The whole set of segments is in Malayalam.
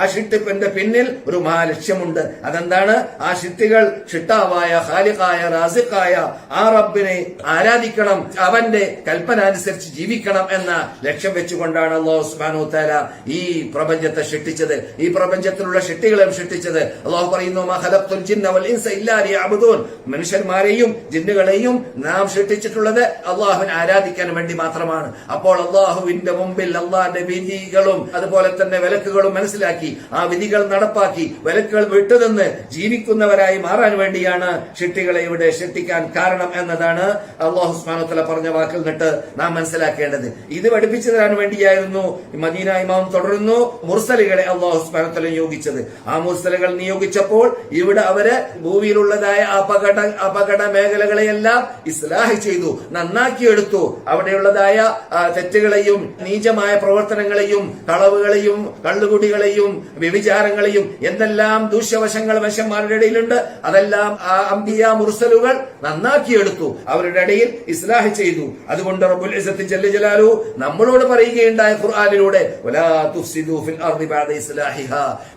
ആ ഷിട്ടിപ്പിന്റെ പിന്നിൽ ഒരു മഹാലക്ഷ്യമുണ്ട് അതെന്താണ്? ആ ഷിട്ടികൾ ഷിട്ടാവായ ഖാലിഖായ റാസിഖായ ആ റബ്ബിനെ ആരാധിക്കണം അവന്റെ കൽപ്പന അനുസരിച്ച് ജീവിക്കണം എന്ന ലക്ഷ്യം വെച്ചുകൊണ്ടാണ് അള്ളാഹു സുബ്ഹാനഹു തആല ഈ പ്രപഞ്ചത്തെ ഷിട്ടിച്ചത് ഈ പ്രപഞ്ചത്തിലുള്ള ഷിട്ടികളെ ഷിട്ടിച്ചത് അള്ളാഹു പറയുന്നു മനുഷ്യന്മാരെയും ജിന്നുകളെയും നാം ഷിട്ടിച്ചിട്ടുള്ളത് അള്ളാഹുവിനെ ആരാധിക്കാൻ വേണ്ടി മാത്രമാണ്. അപ്പോൾ അള്ളാഹുവിന്റെ മുമ്പിൽ അള്ളാഹിന്റെ വിധികളും അതുപോലെ തന്നെ വിലക്കുകളും മനസ്സിലാക്കി ആ വിധികൾ നടപ്പാക്കി വിലക്കുകൾ വിട്ടുനിന്ന് ജീവിക്കുന്നവരായി മാറാൻ വേണ്ടിയാണ് ഷിട്ടികളെ ഇവിടെ ഷെട്ടിക്കാൻ കാരണം എന്നതാണ് അള്ളാഹു സ്മാനത്തല പറഞ്ഞ വാക്കിൽ നിന്നിട്ട് നാം മനസ്സിലാക്കേണ്ടത്. ഇത് പഠിപ്പിച്ചു തരാൻ വേണ്ടിയായിരുന്നു മദീന ഇമാം തുടരുന്നു മുർസലുകളെ അള്ളാഹു സ്മാനത്തല നിയോഗിച്ചത്. ആ മുർസലുകൾ നിയോഗിച്ചപ്പോൾ ഇവിടെ അവർ ഭൂമിയിലുള്ളതായ അപകട അപകട മേഖലകളെയെല്ലാം ഇസ്ലാഹ് ചെയ്തു നന്നാക്കിയെടുത്തു അവിടെയുള്ളതായ തെറ്റുകളെയും നീചമായ പ്രവർത്തനങ്ങളെയും കളവുകളെയും കള്ളുകുടികളെയും വ്യഭിചാരങ്ങളെയും എന്തെല്ലാം ദൂഷ്യവശങ്ങൾ മനുഷ്യന്മാരുടെ ഇടയിലുണ്ട് അതെല്ലാം ആ അംബിയ മുർസലുകൾ നന്നാക്കിയെടുത്തു അവരുടെ ഇടയിൽ ഇസ്ലാഹ് ചെയ്തു. അതുകൊണ്ട് റബ്ബുൽ ഇസ്സത്ത് ജല്ല ജലാലു നമ്മളോട് പറയുകയുണ്ടായ ഖുർആാനിലൂടെ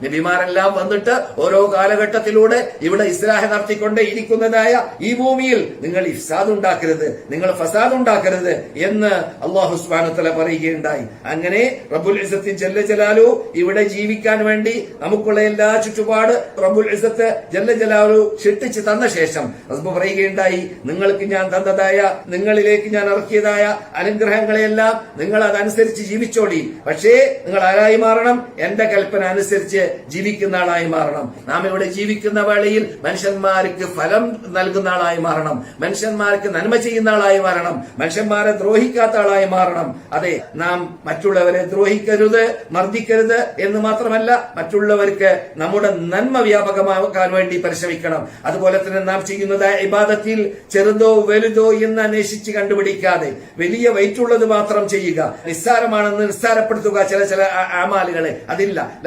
നബിമാരെല്ലാം വന്നിട്ട് ഓരോ കാലഘട്ടത്തിലൂടെ ഇവിടെ ഇസ്ലാഹ് നടത്തിക്കൊണ്ടേ ഇരിക്കുന്നതായ ഈ ഭൂമിയിൽ നിങ്ങൾ ഇഫ്സാദ് ഉണ്ടാക്കരുത് നിങ്ങൾ ഫസാദ് ഉണ്ടാക്കരുത് എന്ന് അള്ളാഹു സുബ്ഹാനഹു പറയുകയുണ്ടായി. അങ്ങനെ റബ്ബുൽ ഇസത്തിൻ ജല്ല ജലാലു ഇവിടെ ജീവിക്കാൻ വേണ്ടി നമുക്കുള്ള എല്ലാ ചുറ്റുപാട് റബ്ബുൽ ഇസത്ത് ജല്ല ജലാലു സൃഷ്ടിച്ച് തന്ന ശേഷം റബ്ബ് പറയുകയുണ്ടായി നിങ്ങൾക്ക് ഞാൻ തന്നതായ നിങ്ങളിലേക്ക് ഞാൻ ഇറക്കിയതായ അനുഗ്രഹങ്ങളെയെല്ലാം നിങ്ങൾ അതനുസരിച്ച് ജീവിച്ചോടി പക്ഷേ നിങ്ങൾ ആരായി മാറണം? എന്റെ കൽപ്പന അനുസരിച്ച് ജീവിക്കുന്ന ആളായി മാറണം. നാം ഇവിടെ ജീവിക്കുന്ന വേളയിൽ മനുഷ്യന്മാർക്ക് ഫലം നൽകുന്ന ആളായി മാറണം. മനുഷ്യന്മാർക്ക് നന്മ ചെയ്യുന്ന ആളായി മാറണം. മനുഷ്യന്മാരെ ദ്രോഹിക്കാത്ത ആളായി മാറണം. അതെ നാം മറ്റുള്ളവരെ ദ്രോഹിക്കരുത് മർദ്ദിക്കരുത് എന്ന് മാത്രമല്ല മറ്റുള്ളവർക്ക് നമ്മുടെ നന്മ വ്യാപകമാക്കാൻ വേണ്ടി പരിശ്രമിക്കണം. അതുപോലെ തന്നെ നാം ചെയ്യുന്നത് ഇബാദത്തിൽ ചെറുതോ വലുതോ എന്ന് അന്വേഷിച്ച് കണ്ടുപിടിക്കാതെ വലിയ വെയിറ്റ് ഉള്ളത് മാത്രം ചെയ്യുക. നിസ്സാരമാണെന്ന് നിസ്സാരപ്പെടുത്തുക ചില ചില ആമാലുകളെ. അതില്ല.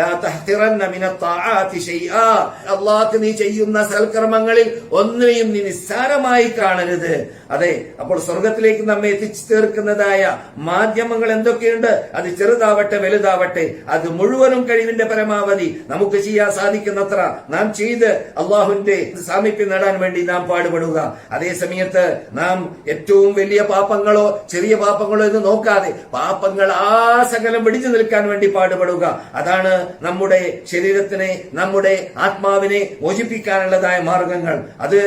അള്ളാഹ് നീ ചെയ്യുന്ന സൽക്കർമ്മങ്ങളിൽ ഒന്നിനെയും നീ നിസ്സാരമായി കാണരുത്. അതെ അപ്പോൾ സ്വർഗത്തിലേക്ക് നമ്മെ എത്തിച്ചു തീർക്കുന്നതായ മാധ്യമങ്ങൾ എന്തൊക്കെയുണ്ട്? അത് ചെറുതാവട്ടെ വലുതാവട്ടെ അത് മുഴുവനും കഴിവിന്റെ പരമാവധി നമുക്ക് ചെയ്യാൻ സാധിക്കുന്നത്ര നാം ചെയ്ത് അള്ളാഹുവിന്റെ സാമീപ്യം നേടാൻ വേണ്ടി നാം പാടുപെടുക. അതേ സമയത്ത് നാം ഏറ്റവും വലിയ പാപങ്ങളോ ചെറിയ പാപങ്ങളോ എന്ന് നോക്കാതെ പാപങ്ങൾ ആ സകലം പിടിച്ചു നിൽക്കാൻ വേണ്ടി പാടുപെടുക. അതാണ് നമ്മുടെ ശരീരത്തിനെ നമ്മുടെ ആത്മാവിനെ മോചിപ്പിക്കാനുള്ളതായ മാർഗങ്ങൾ. അത്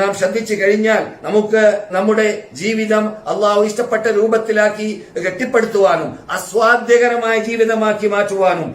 നാം ശ്രദ്ധിച്ചു കഴിഞ്ഞാൽ നമുക്ക് നമ്മുടെ ജീവിതം അള്ളാഹു ഇഷ്ടപ്പെട്ട രൂപത്തിലാക്കി കെട്ടിപ്പടുത്തുവാനും അസ്വാദ്യകരമായ ജീവിതമാക്കി മാറ്റുവാനും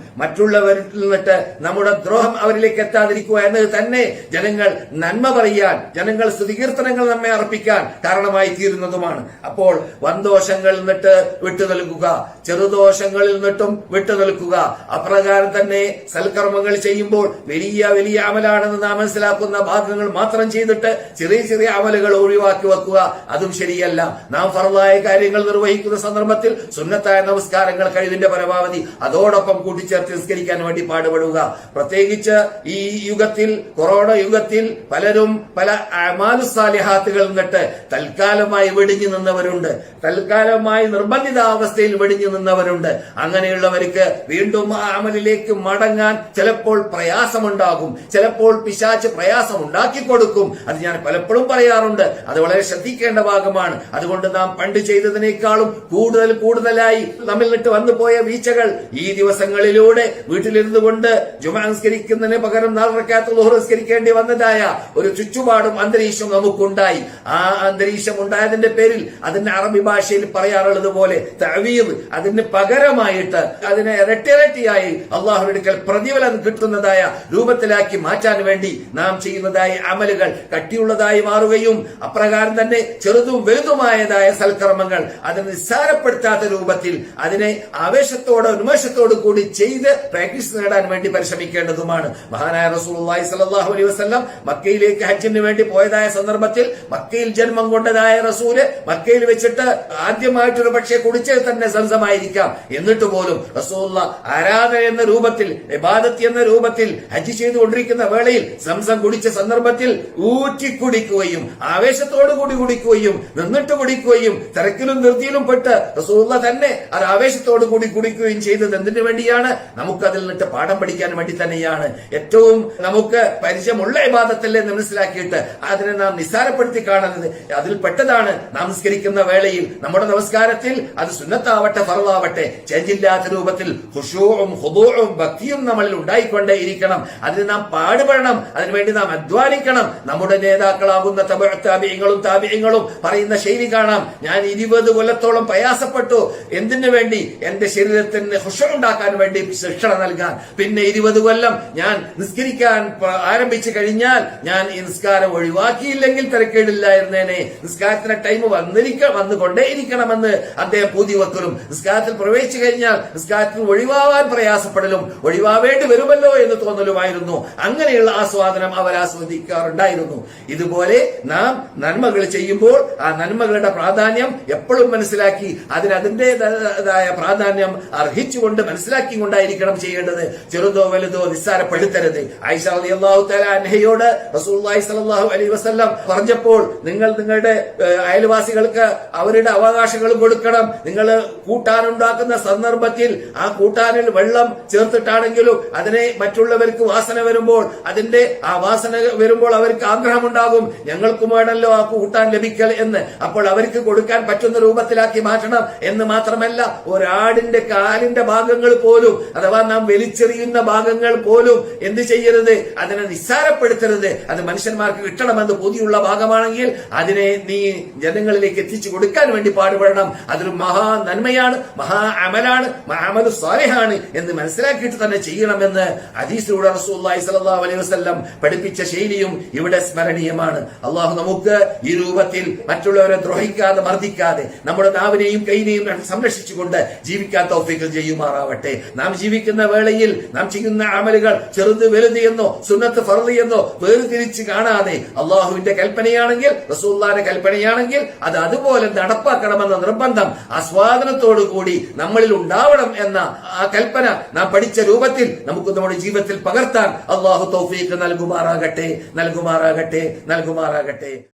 മറ്റുള്ളവരിൽ നിന്നിട്ട് നമ്മുടെ ദ്രോഹം അവരിലേക്ക് എത്താതിരിക്കുക എന്നത് തന്നെ ജനങ്ങൾ നന്മ പറയാൻ ജനങ്ങൾ സ്തുതികീർത്തനങ്ങൾ നമ്മെ അർപ്പിക്കാൻ കാരണമായി തീരുന്നതുമാണ്. അപ്പോൾ വൻദോഷങ്ങളിൽ നിന്നിട്ട് വിട്ടു നൽകുക ചെറുദോഷങ്ങളിൽ നിന്നിട്ടും വിട്ടു നൽകുക. അപ്രകാരം തന്നെ സൽക്കർമ്മങ്ങൾ ചെയ്യുമ്പോൾ വലിയ വലിയ അമലാണെന്ന് നാം മനസ്സിലാക്കുന്ന ഭാഗങ്ങൾ മാത്രം ചെയ്തിട്ട് ചെറിയ ചെറിയ അമലുകൾ ഒഴിവാക്കി വെക്കുക അതും ശരിയല്ല. നാം ഫറവായ കാര്യങ്ങൾ നിർവഹിക്കുന്ന സന്ദർഭത്തിൽ സുന്നത്തായ നമസ്കാരങ്ങൾ കഴിവിന്റെ പരമാവധി അതോടൊപ്പം കൂട്ടിച്ചേർത്ത് നിസ്കരിക്കാൻ വേണ്ടി പാടുപെടുക. പ്രത്യേകിച്ച് ഈ യുഗത്തിൽ കൊറോണ യുഗത്തിൽ പലരും പല അമാലുസാലിഹാത്തുകൾ നിന്നിട്ട് തൽക്കാലമായി വെടിഞ്ഞു നിന്നവരുണ്ട്. തൽക്കാലമായി നിർബന്ധിതാവസ്ഥയിൽ വെടിഞ്ഞു നിന്നവരുണ്ട്. അങ്ങനെയുള്ളവർക്ക് വീണ്ടും അമലിലേക്ക് മടങ്ങാൻ ചിലപ്പോൾ പ്രയാസമുണ്ടാകും. ചിലപ്പോൾ പിശാച്ച് പ്രയാസം ഉണ്ടാക്കി കൊടുക്കും. അത് ഞാൻ പലപ്പോഴും പറയാറുണ്ട്. അത് വളരെ ശ്രദ്ധിക്കേണ്ട ഭാഗമാണ്. അതുകൊണ്ട് നാം പണ്ട് ചെയ്തതിനേക്കാളും കൂടുതൽ കൂടുതലായി നമ്മിൽ നിട്ട് വന്നു പോയ വീഴ്ചകൾ ഈ ദിവസങ്ങളിലൂടെ വീട്ടിലിരുന്നു കൊണ്ട് ജുമ അനുസ്കരിക്കുന്നതിന് പകരം നാലരക്കാത്ത സംസ്കരിക്കേണ്ടി വന്നതായ ഒരു ചുറ്റുപാടും അന്തരീക്ഷം നമുക്കുണ്ടായി. ആ അന്തരീക്ഷം ഉണ്ടായതിന്റെ പേരിൽ അതിന്റെ അറബി ഭാഷയിൽ പറയാറുള്ളത് പോലെ തവീദ് അതിന് പകരമായിട്ട് അതിനെ ഇരട്ടിരട്ടിയായി അള്ളാഹുവിന്റെ അടുക്കൽ പ്രതിഫലം കിട്ടുന്നതായ രൂപത്തിലാക്കി മാറ്റാൻ വേണ്ടി നാം ചെയ്യുന്നതായ അമലുകൾ കട്ടിയുള്ളതായി മാറുകയും അപ്രകാരം തന്നെ ചെറുതും വലുതുമായതായ സൽക്കർമ്മങ്ങൾ അതിനെ നിസ്സാരപ്പെടുത്താത്ത രൂപത്തിൽ അതിനെ ആവേശത്തോടെ ഉന്മേഷത്തോടു കൂടി ചെയ്ത് പ്രാക്ടീസ് നേടാൻ വേണ്ടി പരിശ്രമിക്കേണ്ടതുമാണ്. മഹാനായ റസൂലുള്ളാഹി സ്വല്ലല്ലാഹു അലൈഹി വസല്ലം മക്കയിലേക്ക് ഹജ്ജിന് വേണ്ടി പോയതായ സന്ദർഭത്തിൽ മക്കയിൽ ജന്മം കൊണ്ടതായ റസൂൽ മക്കയിൽ വെച്ചിട്ട് ആദ്യമായിട്ടൊരു പക്ഷേ കുടിച്ചത് തന്നെ സംസമായിരിക്കാം എന്നിട്ട് പോലും റസൂല്ല ആരാധന എന്ന രൂപത്തിൽ ഇബാദത്ത് എന്ന രൂപത്തിൽ ഹജ്ജ് ചെയ്തുകൊണ്ടിരിക്കുന്ന വേളയിൽ സംസം കുടിച്ച സന്ദർഭത്തിൽ ഊറ്റി കുടിക്കുകയും ആവേശത്തോടു കൂടി കുടിക്കുകയും നിന്നിട്ട് കുടിക്കുകയും തിരക്കിലും നിർത്തിയിലും പെട്ട് റസൂല്ല തന്നെ അത് ആവേശത്തോടു കൂടി കുടിക്കുകയും ചെയ്തത് എന്തിനു വേണ്ടിയാണ്? നമുക്ക് അതിൽ നിന്നിട്ട് പാഠം പഠിക്കാൻ വേണ്ടി തന്നെയാണ്. ഏറ്റവും നമുക്ക് പരിചയമുള്ള ഇബാദത്തല്ലേ എന്ന് മനസ്സിലാക്കിയിട്ട് അതിനെ നാം നിസ്സാരപ്പെടുത്തി കാണുന്നത്. അതിൽ പെട്ടതാണ് നാം വേളയിൽ. നമ്മുടെ നമസ്കാരത്തിൽ അത് സുന്നത്താവട്ടെ ഫറവാവട്ടെ ചേഞ്ചില്ലാത്ത രൂപത്തിൽ ഹുഷൂവും ഹുദൂവും ഭക്തിയും നമ്മളിൽ ഉണ്ടായിക്കൊണ്ടേ ഇരിക്കണം അതിന് നാം പാടുപെടണം. അതിനുവേണ്ടി നാം അധ്വാനിക്കണം. നമ്മുടെ നേതാക്കളാകുന്ന താപിയങ്ങളും താപിയങ്ങളും പറയുന്ന ശൈലി കാണാം. ഞാൻ ഇരുപത് കൊല്ലത്തോളം പ്രയാസപ്പെട്ടു. എന്തിനു വേണ്ടി? എന്റെ ശരീരത്തിന് ഹുഷ ഉണ്ടാക്കാൻ വേണ്ടി ശിക്ഷണ നൽകാൻ. പിന്നെ ഇരുപത് കൊല്ലം ഞാൻ നിസ്കരിക്കാൻ ആരംഭിച്ചു കഴിഞ്ഞാൽ ഞാൻ ഈ നിസ്കാരം ഒഴിവാക്കിയില്ലെങ്കിൽ തിരക്കേടില്ലായിരുന്നേനെ. നിസ്കാരത്തിന് ടൈം വന്നിരിക്ക വന്നുകൊണ്ടേയിരിക്കണമെന്ന് അദ്ദേഹം പൂതി വെക്കലും. നിസ്കാരത്തിൽ പ്രവേശിച്ചു കഴിഞ്ഞാൽ നിസ്കാരത്തിൽ ഒഴിവാവാൻ പ്രയാസപ്പെടലും. ഒഴിവാവേണ്ടി വരുമല്ലോ എന്ന് തോന്നലുമായിരുന്നു. അങ്ങനെയുള്ള ആസ്വാദനം അവർ ആസ്വദിക്കാറുണ്ടായിരുന്നു. ഇതുപോലെ നാം നന്മകൾ ചെയ്യുമ്പോൾ ആ നന്മകളുടെ പ്രാധാന്യം എപ്പോഴും മനസ്സിലാക്കി അതിന് അതിന്റെതായ പ്രാധാന്യം അർഹിച്ചുകൊണ്ട് മനസ്സിലാക്കി മനസ്സിലാക്കിക്കൊണ്ടായിരിക്കണം ചെയ്യേണ്ടത്? ചെറുതോ വലുതോ നിസ്സാരപ്പെടുത്തരുത്. ആയിഷ റളിയല്ലാഹു വസ്ല്ലാം പറഞ്ഞപ്പോൾ നിങ്ങൾ നിങ്ങളുടെ അയൽവാസികൾക്ക് അവരുടെ അവകാശങ്ങൾ കൊടുക്കണം. നിങ്ങൾ കൂട്ടാനുണ്ടാക്കുന്ന സന്ദർഭത്തിൽ ആ കൂട്ടാനിൽ വെള്ളം ചേർത്തിട്ടാണെങ്കിലും അതിനെ മറ്റുള്ളവർക്ക് വാസന വരുമ്പോൾ അതിന്റെ ആ വാസന വരുമ്പോൾ അവർക്ക് ആഗ്രഹമുണ്ടാകും. ഞങ്ങൾക്കും വേണമല്ലോ ആ കൂട്ടാൻ ലഭിക്കൽ എന്ന്. അപ്പോൾ അവർക്ക് കൊടുക്കാൻ പറ്റുന്ന രൂപത്തിലാക്കി മാറ്റണം എന്ന് മാത്രമല്ല ഒരാടിന്റെ കാലിന്റെ ഭാഗങ്ങൾ പോലും അഥവാ നാം വലിച്ചെറിയുന്ന ഭാഗങ്ങൾ പോലും എന്ത് ചെയ്യരുത്? അതിനെ നിസ്സാരപ്പെടുത്തരുത്. അത് മനുഷ്യന്മാർക്ക് കിട്ടണമെന്ന് പൊതിയുള്ള ഭാഗമാണെങ്കിൽ അതിനെ നീ ജനങ്ങളിലേക്ക് എത്തിച്ചു കൊടുക്കാൻ വേണ്ടി പാടുപെടണം. അതൊരു മഹാ നന്മയാണ് മഹാ അമലാണ് മഹാമത് സ്വാലഹാണ് എന്ന് മനസ്സിലാക്കിയിട്ട് തന്നെ ചെയ്യണമെന്ന് അദീസിലൂടെ റസൂല്ലായി സ്വല്ലല്ലാഹു അലൈഹി വസല്ലം പഠിപ്പിച്ച ശൈലിയും ഇവിടെ സ്മരണീയമാണ്. അള്ളാഹു നമുക്ക് ഈ രൂപത്തിൽ മറ്റുള്ളവരെ ദ്രോഹിക്കാതെ മർദ്ദിക്കാതെ നമ്മുടെ നാവിനെയും കൈനെയും സംരക്ഷിച്ചുകൊണ്ട് ജീവിക്കാൻ തോഫിക്കൽ ചെയ്യുമാറാവട്ടെ. നാം ജീവിക്കുന്ന വേളയിൽ നാം ചെയ്യുന്ന അമലുകൾ ചെറുത് വലുത് എന്നോ സുന്നത്ത് ഫർദ് എന്നോ വേർതിരിച്ച് കാണാതെ അള്ളാഹുവിന്റെ കൽപ്പനയാണെങ്കിൽ റസൂല്ലാന്റെ കൽപ്പനയാണെങ്കിൽ അത് അതുപോലെ നടപ്പാക്കണമെന്ന നിർബന്ധം ആസ്വാദനത്തോടു കൂടി നമ്മളിൽ ഉണ്ടാവണം എന്ന ആ കൽപ്പന നാം പഠിച്ച രൂപത്തിൽ നമുക്ക് നമ്മുടെ ജീവിതത്തിൽ പകർത്താൻ അള്ളാഹു തൗഫീഖ് നൽകുമാറാകട്ടെ നൽകുമാറാകട്ടെ നൽകുമാറാകട്ടെ.